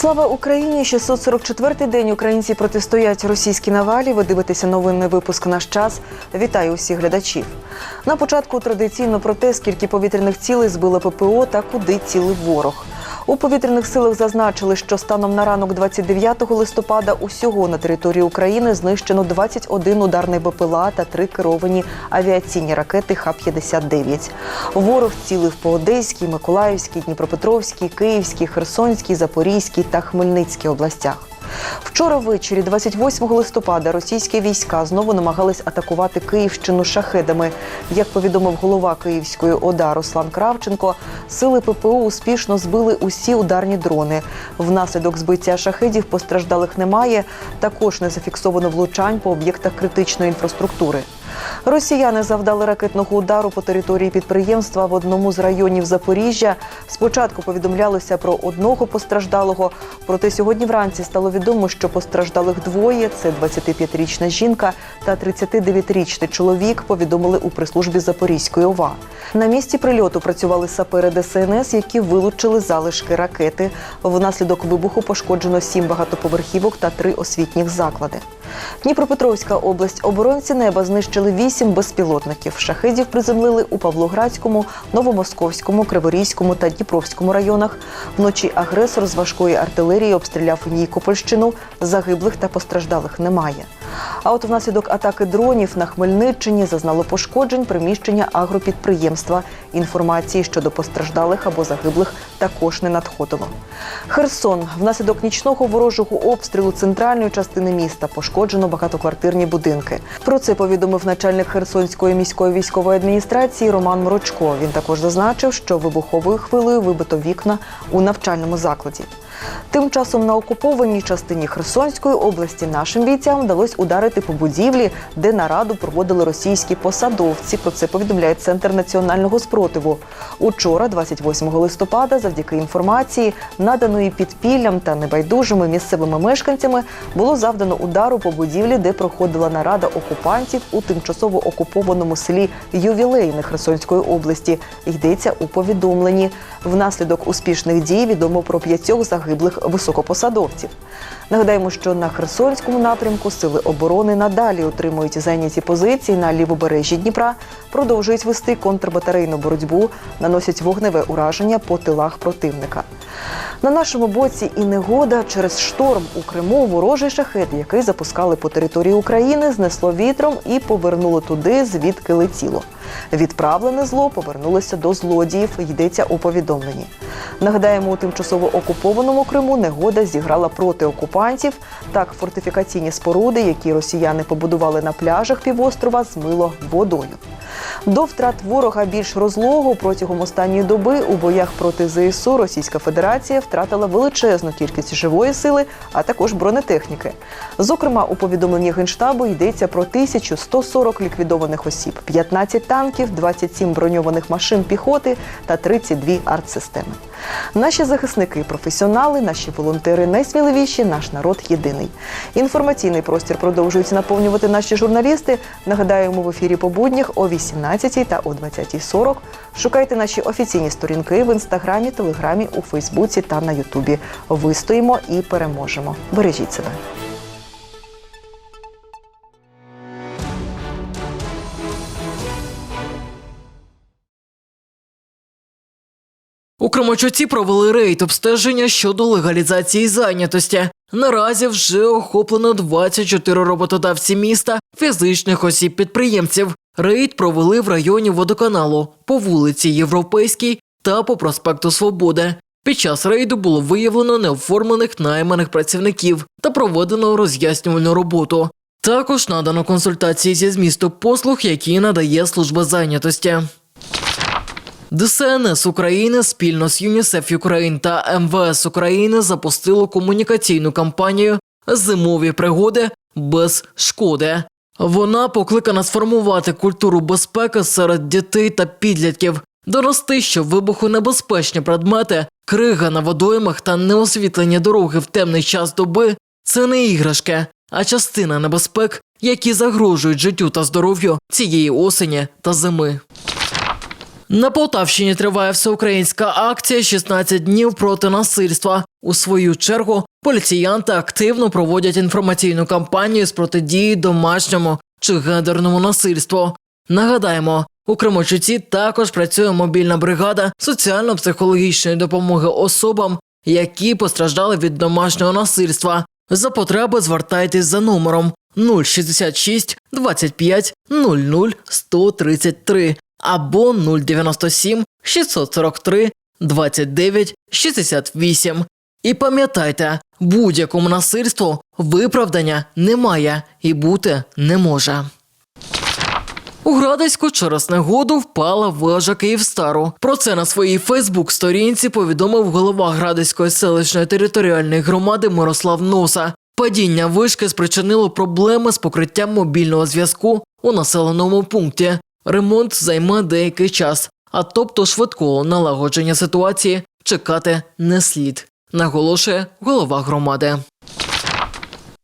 Слава Україні! 644-й день українці протистоять російській навалі. Ви дивитеся новинний випуск наш час. Вітаю усіх глядачів. На початку традиційно про те, скільки повітряних цілей збило ППО та куди цілий ворог. У повітряних силах зазначили, що станом на ранок 29 листопада усього на території України знищено 21 ударний БПЛА та три керовані авіаційні ракети Х-59. Ворог цілив по Одеській, Миколаївській, Дніпропетровській, Київській, Херсонській, Запорізькій та Хмельницькій областях. Вчора ввечері, 28 листопада, російські війська знову намагались атакувати Київщину шахедами. Як повідомив голова Київської ОДА Руслан Кравченко, сили ППО успішно збили усі ударні дрони. Внаслідок збиття шахедів постраждалих немає. Також не зафіксовано влучань по об'єктах критичної інфраструктури. Росіяни завдали ракетного удару по території підприємства в одному з районів Запоріжжя. Спочатку повідомлялося про одного постраждалого. Проте сьогодні вранці стало відомо, що постраждалих двоє. Це 25-річна жінка та 39-річний чоловік. Повідомили у прес-службі Запорізької ОВА. На місці прильоту працювали сапери ДСНС, які вилучили залишки ракети. Внаслідок вибуху пошкоджено сім багатоповерхівок та три освітніх заклади. Дніпропетровська область оборонці неба знищили вісім безпілотників. Шахидів приземлили у Павлоградському, Новомосковському, Криворізькому та Дніпровському районах. Вночі агресор з важкої артилерії обстріляв Нікопольщину. Загиблих та постраждалих немає. А от внаслідок атаки дронів на Хмельниччині зазнало пошкоджень приміщення агропідприємства. Інформації щодо постраждалих або загиблих також не надходило. Херсон внаслідок нічного ворожого обстрілу центральної частини міста пошкоджено багатоквартирні будинки. Про це повідомив начальник Херсонської міської військової адміністрації Роман Морочко. Він також зазначив, що вибуховою хвилею вибито вікна у навчальному закладі. Тим часом на окупованій частині Херсонської області нашим бійцям вдалося ударити по будівлі, де нараду проводили російські посадовці. Про це повідомляє Центр національного спротиву. Учора, 28 листопада, завдяки інформації, наданої підпіллям та небайдужими місцевими мешканцями, було завдано удару по будівлі, де проходила нарада окупантів у тимчасово окупованому селі Ювілейне Херсонської області. Йдеться у повідомленні. Внаслідок успішних дій відомо про п'ятьох загиблих високопосадовців. Нагадаємо, що на Херсонському напрямку сили оборони надалі утримують зайняті позиції на лівобережжі Дніпра, продовжують вести контрбатарейну боротьбу, наносять вогневе ураження по тилах противника. На нашому боці і негода через шторм у Криму ворожий шахет, який запускали по території України, знесло вітром і повернуло туди, звідки летіло. Відправлене зло повернулося до злодіїв. Йдеться у повідомленні. Нагадаємо, у тимчасово окупованому Криму негода зіграла проти окупантів. Так, фортифікаційні споруди, які росіяни побудували на пляжах півострова, змило водою. До втрат ворога більш розлогу протягом останньої доби у боях проти ЗСУ Російська Федерація втратила величезну кількість живої сили, а також бронетехніки. Зокрема, у повідомленні генштабу йдеться про 1140 ліквідованих осіб, 15 танків, 27 броньованих машин піхоти та 32 артсистеми. Наші захисники, професіонали, наші волонтери найсміливіші, наш народ єдиний. Інформаційний простір продовжують наповнювати наші журналісти. Нагадаємо в ефірі по буднях о 18 та о 20.40. Шукайте наші офіційні сторінки в інстаграмі, телеграмі, у Фейсбуці та на Ютубі. Вистоїмо і переможемо. Бережіть себе. У Кременчуці провели рейд обстеження щодо легалізації зайнятості. Наразі вже охоплено 24 роботодавці міста, фізичних осіб підприємців. Рейд провели в районі водоканалу по вулиці Європейській та по проспекту Свободи. Під час рейду було виявлено неоформлених найманих працівників та проведено роз'яснювальну роботу. Також надано консультації зі змісту послуг, які надає служба зайнятості. ДСНС України спільно з ЮНІСЕФ Україн та МВС України запустило комунікаційну кампанію Зимові пригоди без шкоди. Вона покликана сформувати культуру безпеки серед дітей та підлітків, дорости, що вибухонебезпечні предмети, крига на водоймах та неосвітлені дороги в темний час доби це не іграшки, а частина небезпек, які загрожують життю та здоров'ю цієї осені та зими. На Полтавщині триває всеукраїнська акція «16 днів проти насильства. У свою чергу поліціянти активно проводять інформаційну кампанію з протидії домашньому чи гендерному насильству. Нагадаємо, у Кременчуці також працює мобільна бригада соціально-психологічної допомоги особам, які постраждали від домашнього насильства. За потреби звертайтесь за номером 066 25 00 133 або 097 643 29 68. І пам'ятайте, будь-якому насильству виправдання немає і бути не може. У Градиську через негоду впала вежа Київстару. Про це на своїй Фейсбук-сторінці повідомив голова Градиської селищної територіальної громади Мирослав Носа. Падіння вишки спричинило проблеми з покриттям мобільного зв'язку у населеному пункті. Ремонт займе деякий час, а тобто швидкого налагодження ситуації чекати не слід, наголошує голова громади.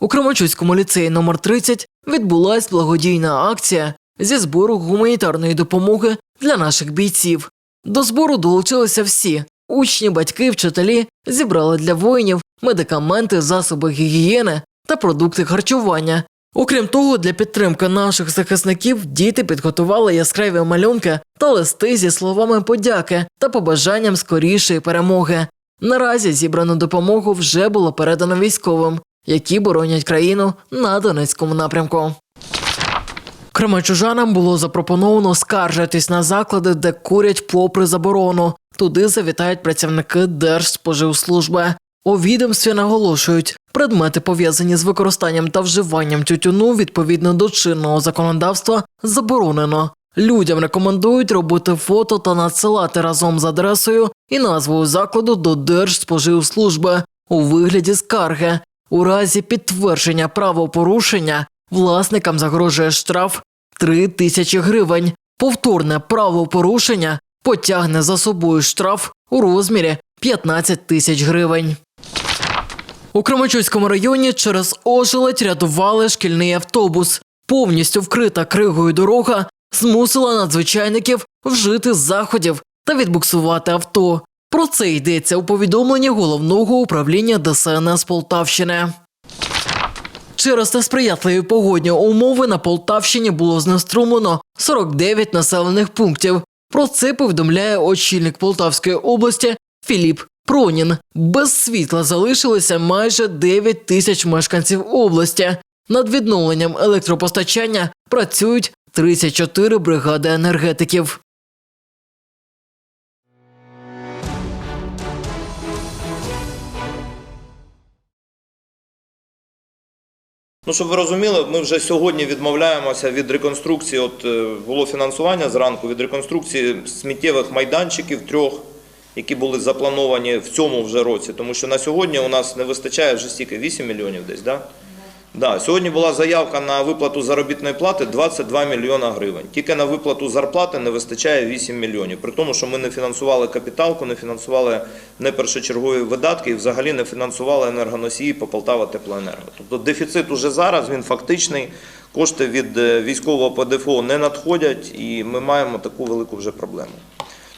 У Кременчуцькому ліцеї номер 30 відбулась благодійна акція зі збору гуманітарної допомоги для наших бійців. До збору долучилися всі учні, батьки, вчителі зібрали для воїнів медикаменти, засоби гігієни та продукти харчування. Окрім того, для підтримки наших захисників діти підготували яскраві малюнки та листи зі словами подяки та побажанням скорішої перемоги. Наразі зібрану допомогу вже було передано військовим, які боронять країну на Донецькому напрямку. Кременчужанам було запропоновано скаржитись на заклади, де курять попри заборону. Туди завітають працівники Держспоживслужби. У відомстві наголошують, предмети, пов'язані з використанням та вживанням тютюну відповідно до чинного законодавства, заборонено. Людям рекомендують робити фото та надсилати разом з адресою і назвою закладу до Держспоживслужби у вигляді скарги. У разі підтвердження правопорушення власникам загрожує штраф 3 тисячі гривень. Повторне правопорушення потягне за собою штраф у розмірі 15 тисяч гривень. У Кременчуцькому районі через ожеледь рятували шкільний автобус. Повністю вкрита кригою дорога змусила надзвичайників вжити заходів та відбуксувати авто. Про це йдеться у повідомленні головного управління ДСНС Полтавщини. Через несприятливі погодні умови на Полтавщині було знеструмлено 49 населених пунктів. Про це повідомляє очільник Полтавської області Філіп Пронін. Без світла залишилися майже 9 тисяч мешканців області. Над відновленням електропостачання працюють 34 бригади енергетиків. Ну, щоб ви розуміли, ми вже сьогодні відмовляємося від реконструкції. От е, було фінансування зранку від реконструкції сміттєвих майданчиків трьох, які були заплановані в цьому вже році. Тому що на сьогодні у нас не вистачає вже стільки 8 мільйонів десь. Да? Да, сьогодні була заявка на виплату заробітної плати 22 мільйона гривень. Тільки на виплату зарплати не вистачає 8 мільйонів. При тому, що ми не фінансували капіталку, не фінансували не першочергові видатки і взагалі не фінансували енергоносії по Полтава Теплоенерго. Тобто дефіцит уже зараз він фактичний. Кошти від е, військового ПДФО не надходять, і ми маємо таку велику вже проблему.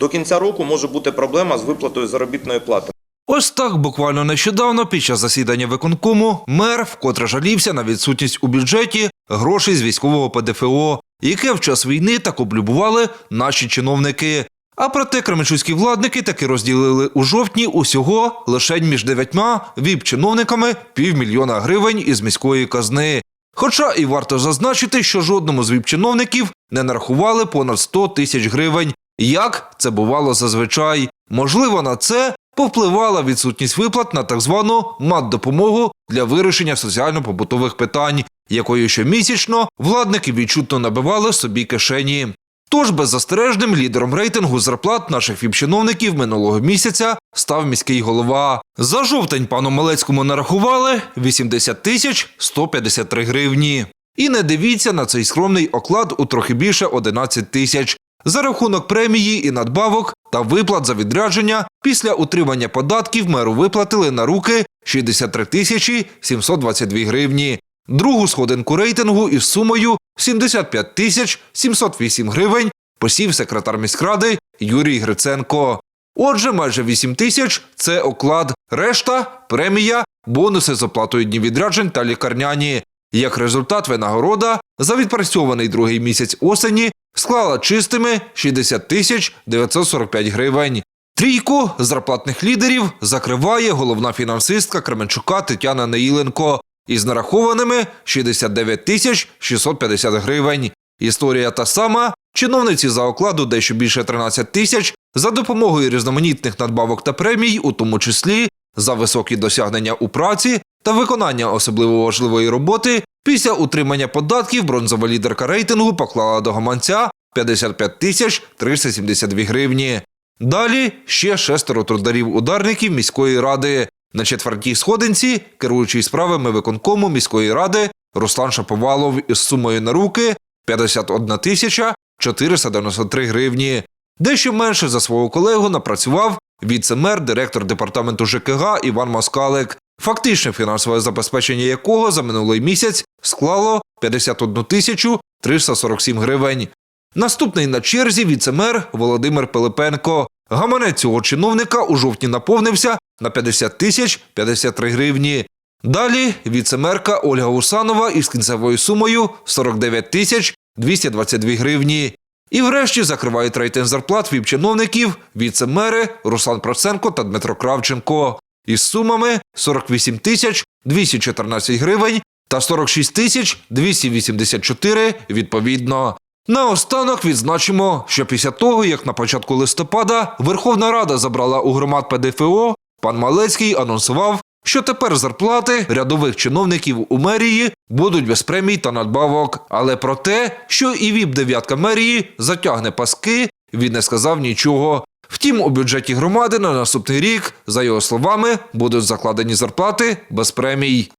До кінця року може бути проблема з виплатою заробітної плати. Ось так буквально нещодавно під час засідання виконкому мер вкотре жалівся на відсутність у бюджеті грошей з військового ПДФО, яке в час війни так облюбували наші чиновники. А проте кременчуцькі владники таки розділили у жовтні усього лише між дев'ятьма віп-чиновниками півмільйона гривень із міської казни. Хоча і варто зазначити, що жодному з віп-чиновників не нарахували понад 100 тисяч гривень, як це бувало зазвичай. Можливо, на це повпливала відсутність виплат на так звану мат-допомогу для вирішення соціально-побутових питань, якою щомісячно владники відчутно набивали собі кишені. Тож беззастережним лідером рейтингу зарплат наших віп-чиновників минулого місяця став міський голова. За жовтень пану Малецькому нарахували 80 тисяч 153 гривні. І не дивіться на цей скромний оклад у трохи більше 11 тисяч за рахунок премії і надбавок та виплат за відрядження після утримання податків меру виплатили на руки 63 тисячі 722 гривні. Другу сходинку рейтингу із сумою 75 тисяч 708 гривень посів секретар міськради Юрій Гриценко. Отже, майже 8 тисяч це оклад, решта премія, бонуси з оплатою днів відряджень та лікарняні. Як результат, винагорода за відпрацьований другий місяць осені склала чистими 60 тисяч 945 гривень. Трійку зарплатних лідерів закриває головна фінансистка Кременчука Тетяна Неїленко із нарахованими 69 тисяч 650 гривень. Історія та сама. Чиновниці за окладу дещо більше 13 тисяч за допомогою різноманітних надбавок та премій, у тому числі за високі досягнення у праці та виконання особливо важливої роботи. Після утримання податків бронзова лідерка рейтингу поклала до гаманця 55 тисяч 372 гривні. Далі ще шестеро трударів-ударників міської ради. На четвертій сходинці, керуючий справами виконкому міської ради Руслан Шаповалов із сумою на руки 51 тисяча 493 гривні. Дещо менше за свого колегу напрацював віце-мер, директор департаменту ЖКГ Іван Москалик, фактичне фінансове забезпечення якого за минулий місяць склало 51 тисячу 347 гривень. Наступний на черзі віце-мер Володимир Пилипенко. Гаманець цього чиновника у жовтні наповнився на 50 тисяч 53 гривні. Далі віце-мерка Ольга Усанова із кінцевою сумою 49 тисяч 222 гривні. І врешті закривають рейтинг зарплат віп-чиновників віце-мери Руслан Проценко та Дмитро Кравченко із сумами 48 тисяч 214 гривень та 46 тисяч 284 відповідно. Наостанок відзначимо, що після того, як на початку листопада Верховна Рада забрала у громад ПДФО, пан Малецький анонсував, що тепер зарплати рядових чиновників у мерії будуть без премій та надбавок. Але про те, що і віп дев'ятка мерії затягне паски, він не сказав нічого. Втім, у бюджеті громади на наступний рік, за його словами, будуть закладені зарплати без премій.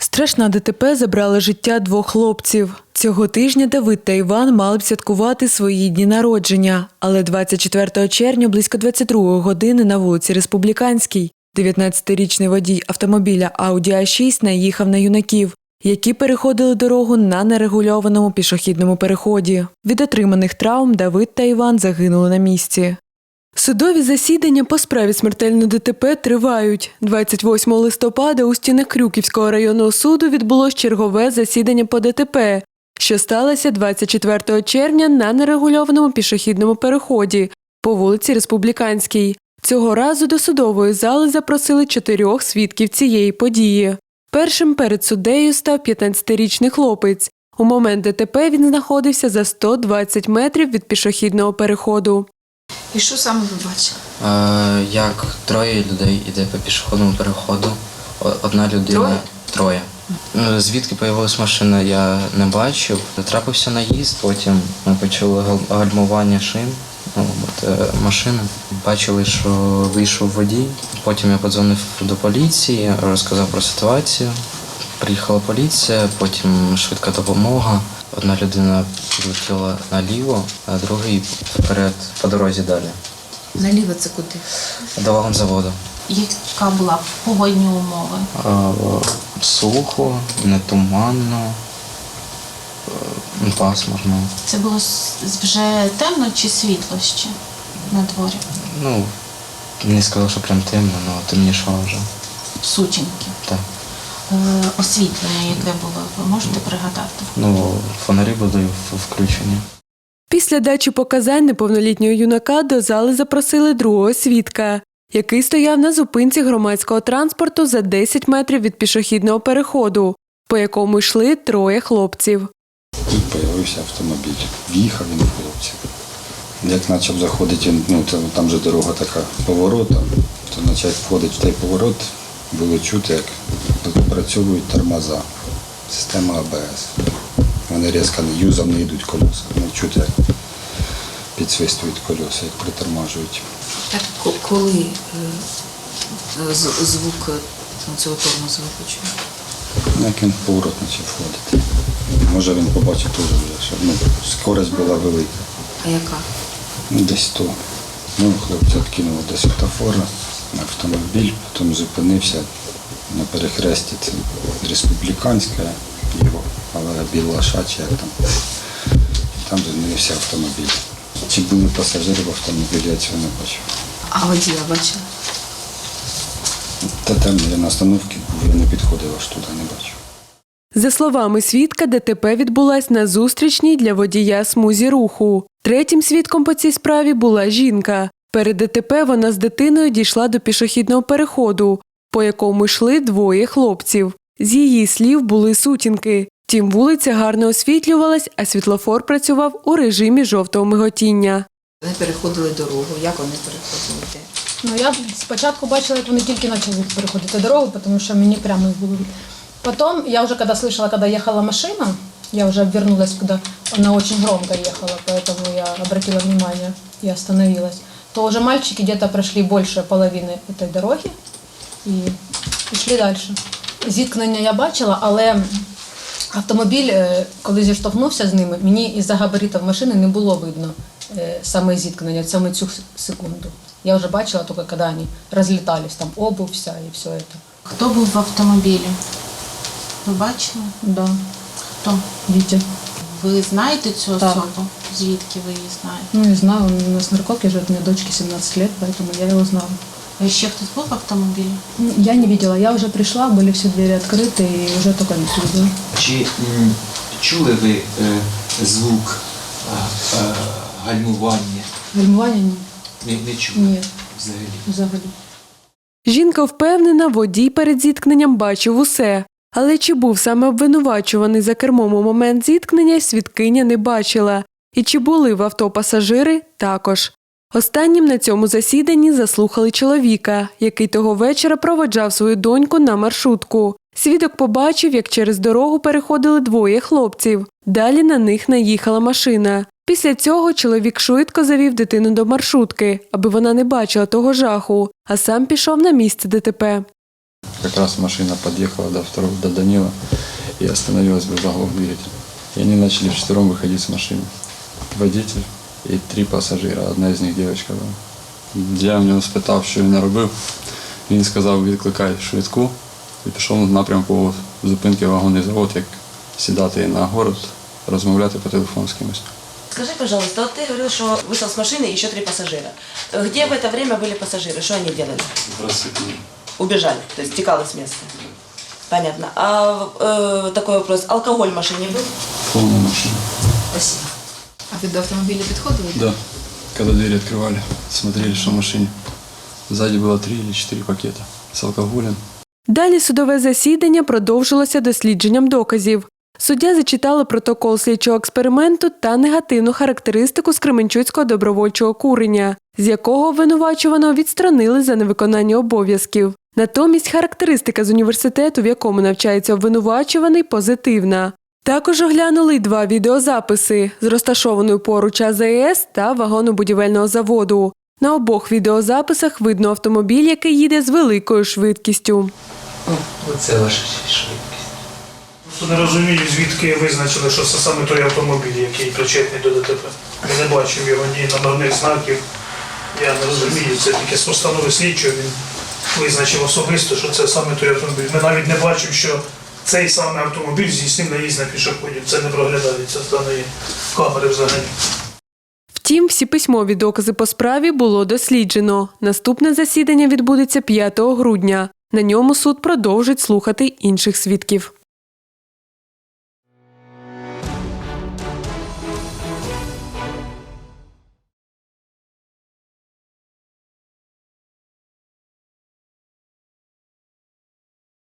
Страшна ДТП забрала життя двох хлопців. Цього тижня Давид та Іван мали б святкувати свої дні народження, але 24 червня близько 22 години на вулиці Республіканській 19-річний водій автомобіля Audi A6 наїхав на юнаків, які переходили дорогу на нерегульованому пішохідному переході. Від отриманих травм Давид та Іван загинули на місці. Судові засідання по справі смертельного ДТП тривають. 28 листопада у стінах Крюківського районного суду відбулось чергове засідання по ДТП, що сталося 24 червня на нерегульованому пішохідному переході по вулиці Республіканській. Цього разу до судової зали запросили чотирьох свідків цієї події. Першим перед суддею став 15-річний хлопець. У момент ДТП він знаходився за 120 метрів від пішохідного переходу. І що саме ви бачили? Е, як троє людей йде по пішохідному переходу. Одна людина Троє? троє. Ну, Звідки появилась машина, я не бачив. Трапився наїзд, потім ми почули гальмування шин от, е, машини. Бачили, що вийшов водій. Потім я подзвонив до поліції, розказав про ситуацію. Приїхала поліція, потім швидка допомога. Одна людина підлетіла наліво, а другий вперед по дорозі далі. Наліво це куди? До вагонзаводу. Яка була погодні умови? Е, Сухо, не туманно, е, пасмурно. Це було вже темно чи світло ще на дворі? Ну, не сказав, що прям темно, але темнішало вже. Сутінки. Так. Е, освітлення, яке було, ви можете пригадати? Ну, фонарі були включені. Після дачі показань неповнолітнього юнака до зали запросили другого свідка, який стояв на зупинці громадського транспорту за 10 метрів від пішохідного переходу, по якому йшли троє хлопців. Тут з'явився автомобіль. В'їхав він в хлопців. Як почав заходити, ну там же дорога така поворота, то почав входити в той поворот, було чути, як працюють тормоза, система АБС. Вони різко юзом не йдуть колеса. Не чути, як підсвистують колеса, як притормажують. Так, коли е, звук е, цього тормозу ви почули? Ну, Як він в поворот почав входити. Може він побачив теж вже, що ну, скорость була велика. А яка? Ну, Десь 100. Ну, хлопці відкинули до світофора, автомобіль, потім зупинився, на перехресті це республіканська його, але Білаша чи як там. І там зупинився автомобіль. Чи були пасажири в автомобілі, я цього не бачив. А водія бачила? Та там я на остановці був, я не підходив аж туди, не бачив. За словами свідка, ДТП відбулась на зустрічній для водія смузі руху. Третім свідком по цій справі була жінка. Перед ДТП вона з дитиною дійшла до пішохідного переходу, по якому йшли двоє хлопців. З її слів були сутінки. Втім, вулиця гарно освітлювалась, а світлофор працював у режимі жовтого миготіння. Вони переходили дорогу. Як вони переходили? Ну я спочатку бачила, як вони тільки почали переходити дорогу, тому що мені прямо було. Потом я уже когда слышала, когда ехала машина, я уже обернулась, когда она очень громко ехала, поэтому я обратила внимание и остановилась. То уже мальчики где-то прошли больше половины этой дороги і пішли далі. Зіткнення я бачила, але автомобіль, е, коли зіштовхнувся з ними, мені із-за габаритів машини не було видно е, саме зіткнення, саме цю с- секунду. Я вже бачила тільки, коли вони розлітались, там обувь вся і все це. Хто був в автомобілі? Ви бачили? Да. Хто? Вітя. Ви знаєте цю Так. особу? Звідки ви її знаєте? Ну, не знаю, он у нас наркотики живет, у меня дочке 17 лет, поэтому я его знала. А ще хтось був в автомобілі? Ну, Я не видела, я уже пришла, были все двери открыты и уже только не видела. Чи м, чули ви е, звук е, е, гальмування? Гальмування Не, не чули ні, ні, взагалі. взагалі. Жінка впевнена, водій перед зіткненням бачив усе. Але чи був саме обвинувачуваний за кермом у момент зіткнення, свідкиня не бачила. І чи були в авто пасажири також. Останнім на цьому засіданні заслухали чоловіка, який того вечора проводжав свою доньку на маршрутку. Свідок побачив, як через дорогу переходили двоє хлопців. Далі на них наїхала машина. Після цього чоловік швидко завів дитину до маршрутки, аби вона не бачила того жаху, а сам пішов на місце ДТП. Как раз машина подъехала до второго, до Данила и остановилась в заглох двигателя. И они начали вчетвером выходить с машины. Водитель и три пасажира, одна из них девочка була. Я в нього спитав, що він робив. Він сказав, викликай швидку і пішов в напрямку зупинки вагонний завод, як сідати на город, розмовляти по телефону з кимось. Скажи, пожалуйста, вот ты говорил, что вышел с машины еще три пассажира. Где в это время были пассажиры? Что они делали? Убежали, то есть текало с места. Понятно. А э, такой вопрос. Алкоголь в машине был? Повна машина. Спасибо. А ви до автомобіля підходили? Да. Когда двери открывали, смотрели, что в машине. Сзади было три или четыре пакета с алкоголем. Далі судове засідання продовжилося дослідженням доказів. Суддя зачитала протокол слідчого експерименту та негативну характеристику з Кременчуцького добровольчого курення, з якого обвинувачуваного відстранили за невиконання обов'язків. Натомість характеристика з університету, в якому навчається обвинувачуваний, позитивна. Також оглянули й два відеозаписи з розташованою поруч АЗС та вагонобудівельного заводу. На обох відеозаписах видно автомобіль, який їде з великою швидкістю. Оце ваша швидкість. Не розумію, звідки визначили, що це саме той автомобіль, який причетний до ДТП. Я не бачив його ні номерних знаків. Я не розумію, це тільки з постанови слідчого він визначив особисто, що це саме той автомобіль. Ми навіть не бачимо, що цей саме автомобіль здійснив наїзд на пішоходів. Це не проглядається з даної камери взагалі. Втім, всі письмові докази по справі було досліджено. Наступне засідання відбудеться 5 грудня. На ньому суд продовжить слухати інших свідків.